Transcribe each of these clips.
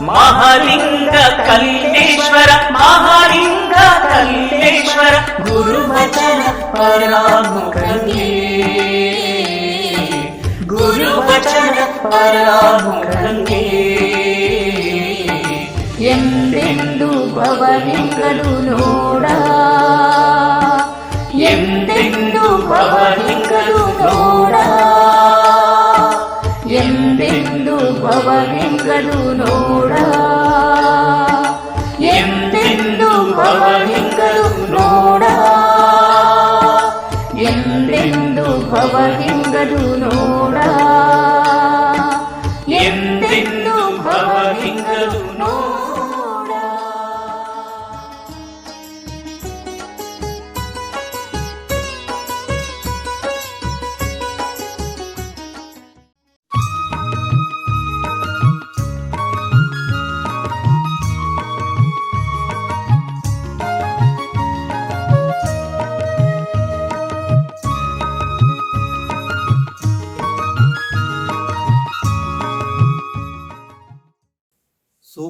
మహాలింగ కల్లేశ్వర మహాలింగ కల్లేశ్వర గురువచన పరాముఖే గురువచన పరాముఖే ఎందు భవలింగలు నోడా? করুণা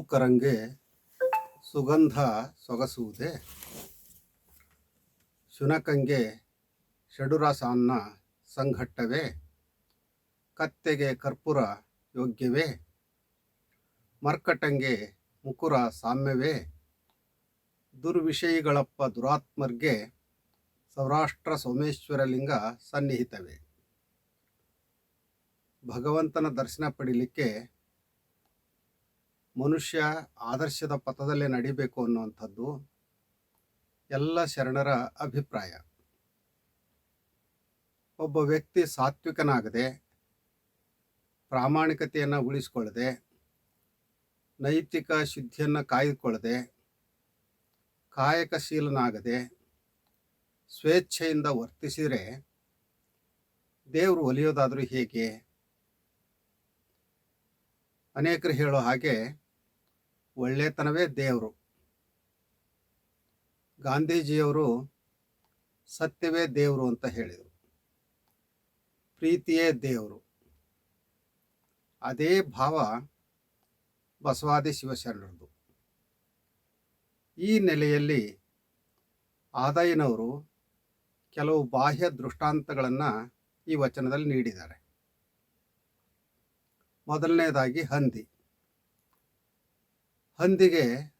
ಸೂಕರಂಗೆ ಸುಗಂಧ ಸೊಗಸುವುದೇ? ಶುನಕಂಗೆ ಷಡುರಸಾನ್ನ ಸಂಘಟ್ಟವೇ? ಕತ್ತೆಗೆ ಕರ್ಪೂರ ಯೋಗ್ಯವೇ? ಮರ್ಕಟಂಗೆ ಮುಕುರ ಸಾಮ್ಯವೇ? ದುರ್ವಿಷಯಿಗಳಪ್ಪ ದುರಾತ್ಮರ್ಗೆ ಸೌರಾಷ್ಟ್ರ ಸೋಮೇಶ್ವರಲಿಂಗ ಸನ್ನಿಹಿತವೇ? ಭಗವಂತನ ದರ್ಶನ ಪಡೀಲಿಕ್ಕೆ ಮನುಷ್ಯ ಆದರ್ಶದ ಪಥದಲ್ಲೇ ನಡಿಬೇಕು ಅನ್ನುವಂಥದ್ದು ಎಲ್ಲ ಶರಣರ ಅಭಿಪ್ರಾಯ. ಒಬ್ಬ ವ್ಯಕ್ತಿ ಸಾತ್ವಿಕನಾಗದೆ, ಪ್ರಾಮಾಣಿಕತೆಯನ್ನು ಉಳಿಸ್ಕೊಳ್ಳದೆ ನೈತಿಕ ಶುದ್ಧಿಯನ್ನು ಕಾಯ್ದುಕೊಳ್ಳದೆ ಕಾಯಕಶೀಲನಾಗದೆ, ಸ್ವೇಚ್ಛೆಯಿಂದ ವರ್ತಿಸಿದರೆ ದೇವರು ಒಲಿಯೋದಾದರೂ ಹೇಗೆ? ಅನೇಕರು ಹೇಳೋ ಹಾಗೆ ಒಳ್ಳೆತನವೇ ದೇವರು. ಗಾಂಧೀಜಿಯವರು ಸತ್ಯವೇ ದೇವರು ಅಂತ ಹೇಳಿದರು. ಪ್ರೀತಿಯೇ ದೇವರು. ಅದೇ ಭಾವ ಬಸವಾದಿ ಶಿವಶರಣರದು. ಈ ನೆಲೆಯಲ್ಲಿ ಆದಾಯನವರು ಕೆಲವು ಬಾಹ್ಯ ದೃಷ್ಟಾಂತಗಳನ್ನು ಈ ವಚನದಲ್ಲಿ ನೀಡಿದ್ದಾರೆ. ಮೊದಲನೇದಾಗಿ ಹಂದಿ. ಹಂದಿಗೆ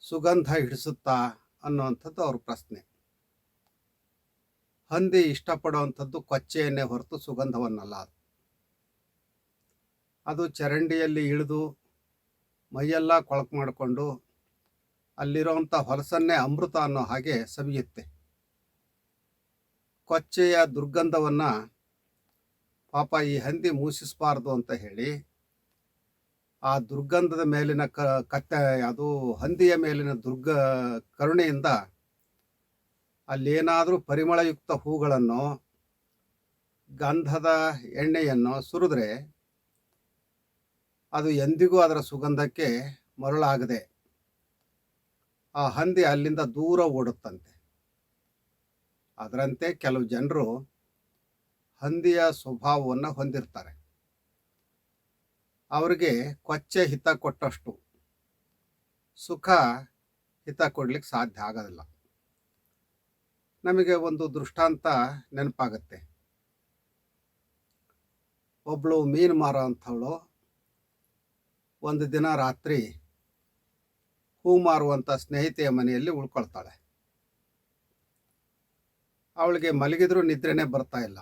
ಸುಗಂಧ ಹಿಡಿಸುತ್ತಾ ಅನ್ನುವಂಥದ್ದು ಅವ್ರ ಪ್ರಶ್ನೆ. ಹಂದಿ ಇಷ್ಟಪಡುವಂಥದ್ದು ಕೊಚ್ಚೆಯನ್ನೇ ಹೊರತು ಸುಗಂಧವನ್ನಲ್ಲ ಅದು. ಅದು ಚರಂಡಿಯಲ್ಲಿ ಇಳಿದು ಮೈಯೆಲ್ಲ ಕೊಳಕು ಮಾಡಿಕೊಂಡು ಅಲ್ಲಿರುವಂಥ ಹೊಲಸನ್ನೇ ಅಮೃತ ಅನ್ನೋ ಹಾಗೆ ಸವಿಯುತ್ತೆ. ಕೊಚ್ಚೆಯ ದುರ್ಗಂಧವನ್ನು ಪಾಪ ಈ ಹಂದಿ ಮೂಸಿಸಬಾರ್ದು ಅಂತ ಹೇಳಿ ಆ ದುರ್ಗಂಧದ ಮೇಲಿನ ಕ, ಕತ್ತೆ, ಅದು ಹಂದಿಯ ಮೇಲಿನ ದುರ್ಗ ಕರುಣೆಯಿಂದ ಅಲ್ಲೇನಾದರೂ ಪರಿಮಳಯುಕ್ತ ಹೂಗಳನ್ನು, ಗಂಧದ ಎಣ್ಣೆಯನ್ನು ಸುರಿದ್ರೆ ಅದು ಎಂದಿಗೂ ಅದರ ಸುಗಂಧಕ್ಕೆ ಮರಳಾಗದೆ ಆ ಹಂದಿ ಅಲ್ಲಿಂದ ದೂರ ಓಡುತ್ತಂತೆ. ಅದರಂತೆ ಕೆಲವು ಜನರು ಹಂದಿಯ ಸ್ವಭಾವವನ್ನು ಹೊಂದಿರ್ತಾರೆ. ಅವರಿಗೆ ಕೊಚ್ಚೆ ಹಿತ ಕೊಟ್ಟಷ್ಟು ಸುಖ ಹಿತ ಕೊಡ್ಲಿಕ್ಕೆ ಸಾಧ್ಯ ಆಗೋದಿಲ್ಲ. ನಮಗೆ ಒಂದು ದೃಷ್ಟಾಂತ ನೆನಪಾಗತ್ತೆ. ಒಬ್ಬಳು ಮೀನು ಮಾರೋ ಅಂಥವಳು ಒಂದು ದಿನ ರಾತ್ರಿ ಹೂ ಮಾರುವಂಥ ಸ್ನೇಹಿತೆಯ ಮನೆಯಲ್ಲಿ ಉಳ್ಕೊಳ್ತಾಳೆ. ಅವಳಿಗೆ ಮಲಗಿದ್ರೂ ನಿದ್ರೆನೇ ಬರ್ತಾ ಇಲ್ಲ.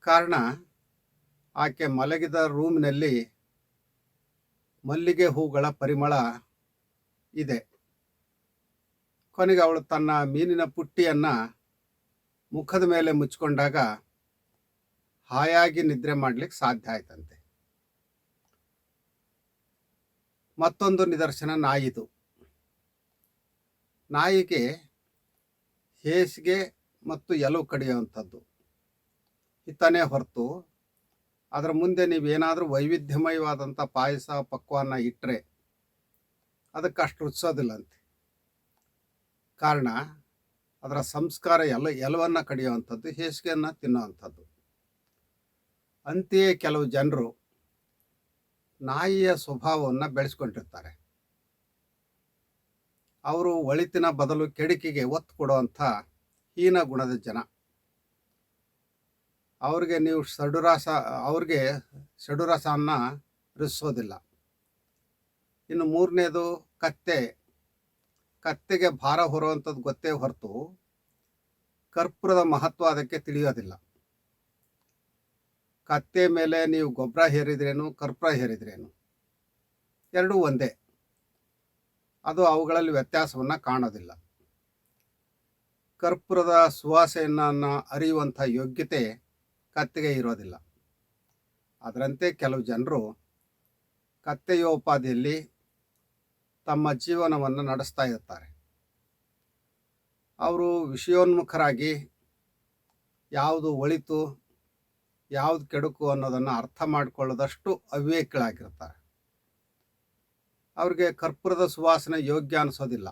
ಕಾರಣ ಆಕೆ ಮಲಗಿದ ರೂಮ್ನಲ್ಲಿ ಮಲ್ಲಿಗೆ ಹೂಗಳ ಪರಿಮಳ ಇದೆ. ಕೊನೆಗೆ ಅವಳು ತನ್ನ ಮೀನಿನ ಪುಟ್ಟಿಯನ್ನು ಮುಖದ ಮೇಲೆ ಮುಚ್ಚಿಕೊಂಡಾಗ ಹಾಯಾಗಿ ನಿದ್ರೆ ಮಾಡಲಿಕ್ಕೆ ಸಾಧ್ಯ ಆಯ್ತಂತೆ. ಮತ್ತೊಂದು ನಿದರ್ಶನ ನಾಯಿದು. ನಾಯಿಗೆ ಹೇಸಿಗೆ ಮತ್ತು ಎಲು ಕಡಿಯುವಂಥದ್ದು. ಹಿತನೇ ಹೊರತು ಅದರ ಮುಂದೆ ನೀವೇನಾದರೂ ವೈವಿಧ್ಯಮಯವಾದಂಥ ಪಾಯಸ ಪಕ್ವಾನ ಇಟ್ಟರೆ ಅದಕ್ಕೆ ಅಷ್ಟು ರುಚಿಸೋದಿಲ್ಲಂತೆ ಕಾರಣ ಅದರ ಸಂಸ್ಕಾರ ಎಲ್ಲ, ಎಲ್ಲವನ್ನು ಕಡಿಯುವಂಥದ್ದು, ಹೇಸಿಗೆಯನ್ನು ತಿನ್ನುವಂಥದ್ದು. ಅಂತೆಯೇ ಕೆಲವು ಜನರು ನಾಯಿಯ ಸ್ವಭಾವವನ್ನು ಬೆಳೆಸ್ಕೊಂಡಿರ್ತಾರೆ. ಅವರು ಒಳಿತಿನ ಬದಲು ಕೆಡಿಕಿಗೆ ಒತ್ತು ಕೊಡುವಂಥ ಹೀನ ಗುಣದ ಜನ. ಅವ್ರಿಗೆ ನೀವು ಷಡುರಾಸ, ಅವ್ರಿಗೆ ಷಡುರಸವನ್ನು ರುಚಿಸೋದಿಲ್ಲ. ಇನ್ನು ಮೂರನೇದು ಕತ್ತೆ. ಕತ್ತೆಗೆ ಭಾರ ಹೊರುವಂಥದ್ದು ಗೊತ್ತೇ ಹೊರತು ಕರ್ಪೂರದ ಮಹತ್ವ ಅದಕ್ಕೆ ತಿಳಿಯೋದಿಲ್ಲ. ಕತ್ತೆ ಮೇಲೆ ನೀವು ಗೊಬ್ಬರ ಹೇರಿದ್ರೇನು, ಕರ್ಪೂರ ಹೇರಿದ್ರೇನು? ಎರಡೂ ಒಂದೇ. ಅದು ಅವುಗಳಲ್ಲಿ ವ್ಯತ್ಯಾಸವನ್ನು ಕಾಣೋದಿಲ್ಲ. ಕರ್ಪೂರದ ಸುವಾಸೆಯನ್ನು ಅರಿಯುವಂಥ ಯೋಗ್ಯತೆ ಕತ್ತೆಗೆ ಇರೋದಿಲ್ಲ. ಅದರಂತೆ ಕೆಲವು ಜನರು ಕತ್ತೆಯೋಪಾದಿಯಲ್ಲಿ ತಮ್ಮ ಜೀವನವನ್ನು ನಡೆಸ್ತಾ ಇರ್ತಾರೆ. ಅವರು ವಿಷಯೋನ್ಮುಖರಾಗಿ ಯಾವುದು ಒಳಿತು, ಯಾವುದು ಕೆಡುಕು ಅನ್ನೋದನ್ನು ಅರ್ಥ ಮಾಡಿಕೊಳ್ಳದಷ್ಟು ಅವಿವೇಕಿಗಳಾಗಿರ್ತಾರೆ. ಅವ್ರಿಗೆ ಕರ್ಪೂರದ ಸುವಾಸನೆ ಯೋಗ್ಯ ಅನಿಸೋದಿಲ್ಲ.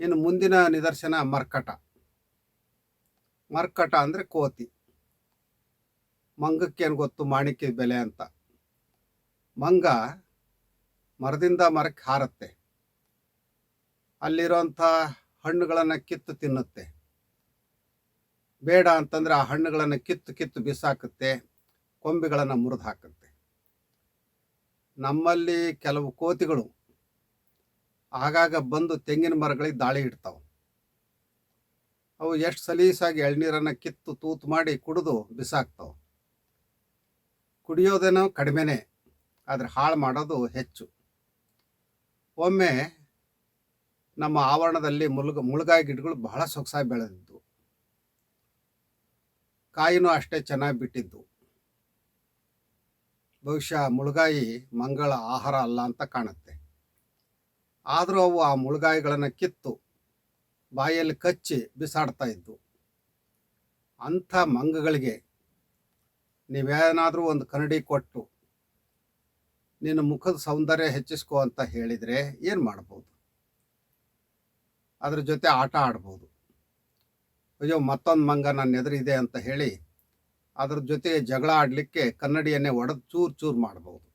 ಇನ್ನು ಮುಂದಿನ ನಿದರ್ಶನ ಮರ್ಕಟ. ಮರ್ಕಟ ಅಂದರೆ ಕೋತಿ. ಮಂಗಕ್ಕೇನು ಗೊತ್ತು? ಮಾಣಿಕ್ಯ ಬೆಲೆ ಅಂತ. ಮಂಗ ಮರದಿಂದ ಮರಕ್ಕೆ ಹಾರತ್ತೆ. ಅಲ್ಲಿರೋಂಥ ಹಣ್ಣುಗಳನ್ನು ಕಿತ್ತು ತಿನ್ನುತ್ತೆ. ಬೇಡ ಅಂತಂದ್ರೆ ಆ ಹಣ್ಣುಗಳನ್ನು ಕಿತ್ತು ಕಿತ್ತು ಬಿಸಾಕುತ್ತೆ, ಕೊಂಬೆಗಳನ್ನು ಮುರಿದು ಹಾಕುತ್ತೆ. ನಮ್ಮಲ್ಲಿ ಕೆಲವು ಕೋತಿಗಳು ಆಗಾಗ ಬಂದು ತೆಂಗಿನ ಮರಗಳಿಗೆ ದಾಳಿ ಇಡ್ತಾವೆ. ಅವು ಎಷ್ಟು ಸಲೀಸಾಗಿ ಎಳ್ನೀರನ್ನು ಕಿತ್ತು ತೂತು ಮಾಡಿ ಕುಡಿದು ಬಿಸಾಕ್ತಾವೆ. ಕುಡಿಯೋದೇನೋ ಕಡಿಮೆನೇ, ಆದರೆ ಹಾಳು ಮಾಡೋದು ಹೆಚ್ಚು. ಒಮ್ಮೆ ನಮ್ಮ ಆವರಣದಲ್ಲಿ ಮುಳುಗ ಮುಳುಗಾಯಿ ಗಿಡಗಳು ಬಹಳ ಸೊಗಸಾಗಿ ಬೆಳೆದಿದ್ದು ಕಾಯಿನೂ ಅಷ್ಟೇ ಚೆನ್ನಾಗಿ ಬಿಟ್ಟಿದ್ದು ಬಹುಶಃ ಮುಳುಗಾಯಿ ಮಂಗಳ ಆಹಾರ ಅಲ್ಲ ಅಂತ ಕಾಣುತ್ತೆ. ಆದರೂ ಅವು ಆ ಮುಳುಗಾಯಿಗಳನ್ನು ಕಿತ್ತು ಬಾಯಲ್ಲಿ ಕಚ್ಚಿ ಬಿಸಾಡ್ತಾ ಇದ್ದು, ಅಂಥ ಮಂಗಗಳಿಗೆ ನೀವೇನಾದರೂ ಒಂದು ಕನ್ನಡಿ ಕೊಟ್ಟು ನಿನ್ನ ಮುಖದ ಸೌಂದರ್ಯ ಹೆಚ್ಚಿಸ್ಕೋ ಅಂತ ಹೇಳಿದರೆ ಏನು ಮಾಡ್ಬೋದು? ಅದ್ರ ಜೊತೆ ಆಟ ಆಡ್ಬೋದು. ಅಯ್ಯೋ, ಮತ್ತೊಂದು ಮಂಗ ನನ್ನ ಎದುರಿದೆ ಅಂತ ಹೇಳಿ ಅದ್ರ ಜೊತೆ ಜಗಳ ಆಡಲಿಕ್ಕೆ ಕನ್ನಡಿಯನ್ನೇ ಒಡೆದು ಚೂರು ಚೂರು ಮಾಡ್ಬೋದು.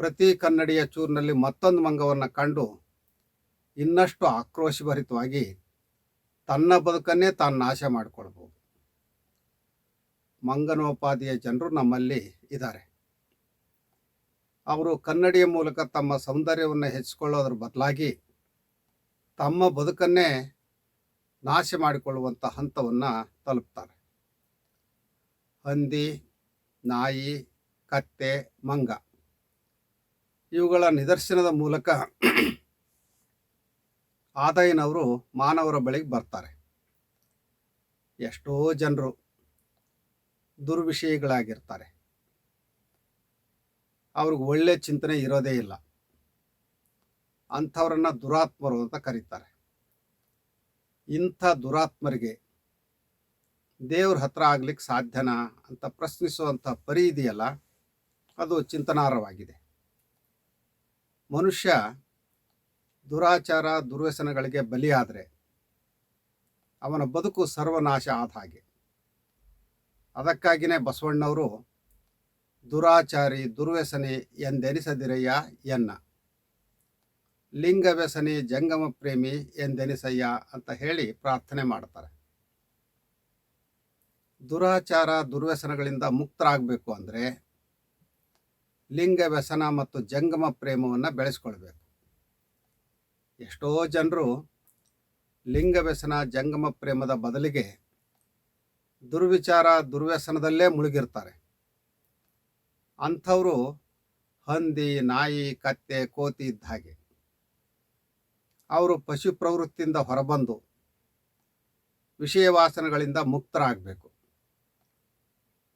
ಪ್ರತಿ ಕನ್ನಡಿಯ ಚೂರಿನಲ್ಲಿ ಮತ್ತೊಂದು ಮಂಗವನ್ನು ಕಂಡು ಇನ್ನಷ್ಟು ಆಕ್ರೋಶಭರಿತವಾಗಿ ತನ್ನ ಬದುಕನ್ನೇ ತಾನು ನಾಶ ಮಾಡಿಕೊಳ್ಬೋದು. ಮಂಗನೋಪಾದಿಯ ಜನರು ನಮ್ಮಲ್ಲಿ ಇದ್ದಾರೆ. ಅವರು ಕನ್ನಡಿಯ ಮೂಲಕ ತಮ್ಮ ಸೌಂದರ್ಯವನ್ನು ಹೆಚ್ಚಿಕೊಳ್ಳೋದ್ರ ಬದಲಾಗಿ ತಮ್ಮ ಬದುಕನ್ನೇ ನಾಶ ಮಾಡಿಕೊಳ್ಳುವಂಥ ಹಂತವನ್ನು ತಲುಪ್ತಾರೆ. ಹಂದಿ, ನಾಯಿ, ಕತ್ತೆ, ಮಂಗ ಇವುಗಳ ನಿದರ್ಶನದ ಮೂಲಕ ಆದಾಯನವರು ಮಾನವರ ಬಳಿಗೆ ಬರ್ತಾರೆ. ಎಷ್ಟೋ ಜನರು ದುರ್ವಿಷಯಗಳಾಗಿರ್ತಾರೆ. ಅವ್ರಿಗೆ ಒಳ್ಳೆ ಚಿಂತನೆ ಇರೋದೇ ಇಲ್ಲ. ಅಂಥವ್ರನ್ನ ದುರಾತ್ಮರು ಅಂತ ಕರೀತಾರೆ. ಇಂಥ ದುರಾತ್ಮರಿಗೆ ದೇವ್ರ ಹತ್ರ ಆಗ್ಲಿಕ್ಕೆ ಸಾಧ್ಯನಾ ಅಂತ ಪ್ರಶ್ನಿಸುವಂಥ ಪರಿ ಇದೆಯಲ್ಲ ಅದು ಚಿಂತನಾರ್ಹವಾಗಿದೆ. ಮನುಷ್ಯ ದುರಾಚಾರ, ದುರ್ವ್ಯಸನಗಳಿಗೆ ಬಲಿಯಾದರೆ ಅವನ ಬದುಕು ಸರ್ವನಾಶ ಆದ ಹಾಗೆ. ಅದಕ್ಕಾಗಿಯೇ ಬಸವಣ್ಣವರು ದುರಾಚಾರಿ, ದುರ್ವ್ಯಸನಿ ಎಂದೆನಿಸದಿರಯ್ಯ ಎನ್ನ. ಲಿಂಗ ವ್ಯಸನಿ ಜಂಗಮ ಪ್ರೇಮಿ ಎಂದೆನಿಸಯ್ಯ ಅಂತ ಹೇಳಿ ಪ್ರಾರ್ಥನೆ ಮಾಡ್ತಾರೆ. ದುರಾಚಾರ, ದುರ್ವ್ಯಸನಗಳಿಂದ ಮುಕ್ತರಾಗಬೇಕು ಅಂದರೆ ಲಿಂಗ ವ್ಯಸನ ಮತ್ತು ಜಂಗಮ ಪ್ರೇಮವನ್ನು ಬೆಳೆಸ್ಕೊಳ್ಬೇಕು. ಎಷ್ಟೋ ಜನರು ಲಿಂಗ ವ್ಯಸನ, ಜಂಗಮ ಪ್ರೇಮದ ಬದಲಿಗೆ ದುರ್ವಿಚಾರ, ದುರ್ವ್ಯಸನದಲ್ಲೇ ಮುಳುಗಿರ್ತಾರೆ. ಅಂಥವರು ಹಂದಿ, ನಾಯಿ, ಕತ್ತೆ, ಕೋತಿ ಇದ್ದ ಹಾಗೆ. ಅವರು ಪಶು ಪ್ರವೃತ್ತಿಯಿಂದ ಹೊರಬಂದು ವಿಷಯ ವಾಸನೆಗಳಿಂದ ಮುಕ್ತರಾಗಬೇಕು.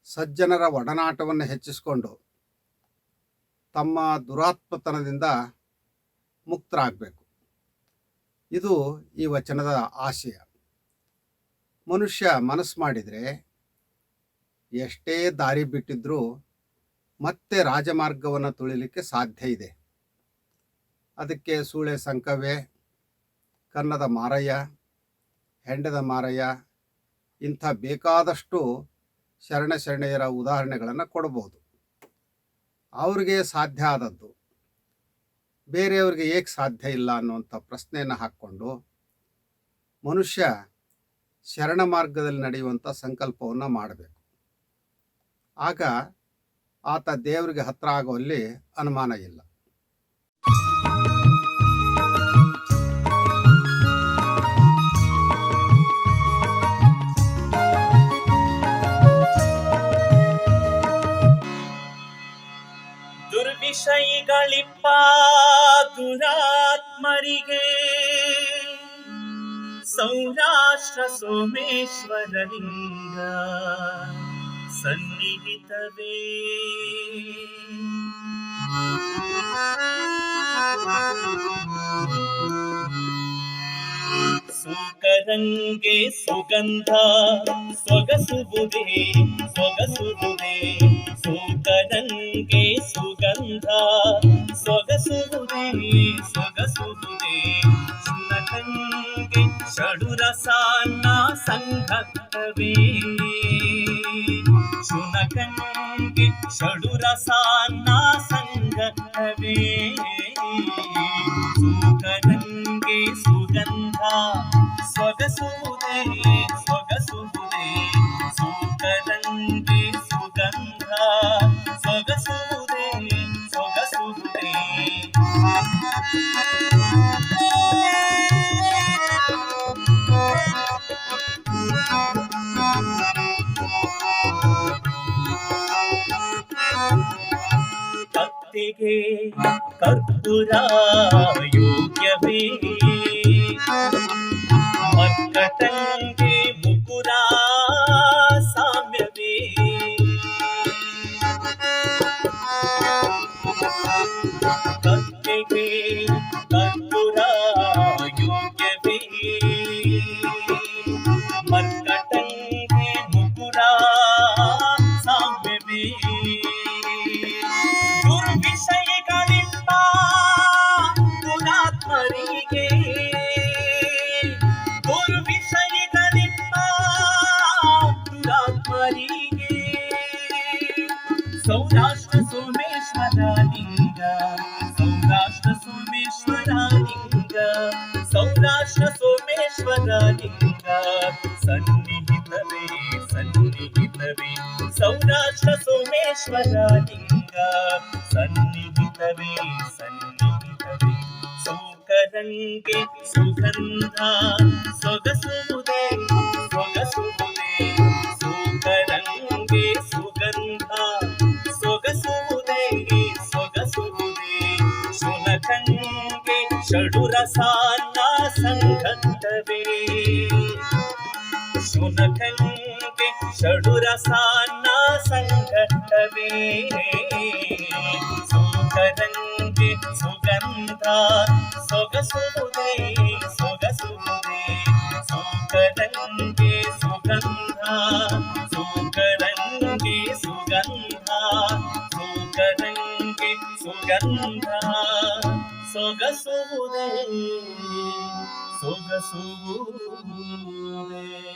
ಸಜ್ಜನರ ಒಡನಾಟವನ್ನು ಹೆಚ್ಚಿಸಿಕೊಂಡು ತಮ್ಮ ದುರಾತ್ಮತನದಿಂದ ಮುಕ್ತರಾಗಬೇಕು. ಇದು ಈ ವಚನದ ಆಶಯ. ಮನುಷ್ಯ ಮನಸ್ಸು ಮಾಡಿದರೆ ಎಷ್ಟೇ ದಾರಿ ಬಿಟ್ಟಿದ್ರೂ ಮತ್ತೆ ರಾಜಮಾರ್ಗವನ್ನು ತುಳಿಲಿಕ್ಕೆ ಸಾಧ್ಯ ಇದೆ. ಅದಕ್ಕೆ ಸೂಳೆ ಸಂಕವೇ ಕನ್ನದ ಮಾರಯ್ಯ, ಹೆಂಡದ ಮಾರಯ್ಯ ಇಂಥ ಬೇಕಾದಷ್ಟು ಶರಣ ಶರಣೆಯರ ಉದಾಹರಣೆಗಳನ್ನು ಕೊಡಬಹುದು ಅವ್ರಿಗೆ ಸಾಧ್ಯ ಆದದ್ದು ಬೇರೆಯವ್ರಿಗೆ ಏಕೆ ಸಾಧ್ಯ ಇಲ್ಲ ಅನ್ನುವಂಥ ಪ್ರಶ್ನೆಯನ್ನು ಹಾಕ್ಕೊಂಡು ಮನುಷ್ಯ ಶರಣ ಮಾರ್ಗದಲ್ಲಿ ನಡೆಯುವಂಥ ಸಂಕಲ್ಪವನ್ನು ಮಾಡಬೇಕು. ಆಗ ಆತ ದೇವರಿಗೆ ಹತ್ರ ಆಗುವಲ್ಲಿ ಅನುಮಾನ ಇಲ್ಲ. ದುರ್ವಿಷಯಿಗಳಿಪ್ಪ ದುರಾತ್ಮರಿಗೆ. ಸೌರಾಷ್ಟ್ರ ಸೋಮೇಶ್ವರಲಿಂಗ ಸುಕರಂಗೆ ಸುಗಂಧ ಸೊಗಸುವುದೇ ಸೊಗಸುವುದೇ. ಸುಕರಂಗೆ ಸುಗಂಧ ಸೊಗಸುವುದೇ ಸೊಗಸುವುದೇ ಸುನಕಂಗೆ ಷಡುರಸಾನ ಸಂಘತ್ತವೇ ಶುನಕಂಗೆ ಷಡುರಸಾನ ಸಂಘತ್ತವೇ ಸುಕರಂಗೆ ಸುಗಂಧ ಸೊಗಸುವುದೇ ಸೊಗಸುವುದೇ ಕತ್ತಿಗೆ ಕರ್ಪೂರ ಯೋಗ್ಯವೇ ಸನ್ನಿಹಿತವೇ ಸೌರಾಷ್ಟ್ರ ಸೋಮೇಶ್ವರ ಲಿಂಗ ಸನ್ನಿಹಿತವೇ ధానా సంఘటవే సుకరంగి సుగంధ సొగసు ఉదయ సొగసు ఉదయ సుకరంగి సుగంధ సుకరంగి సుగంధ సుకరంగి సుగంధ. సొగసు ఉదయ సొగసు ఉదయ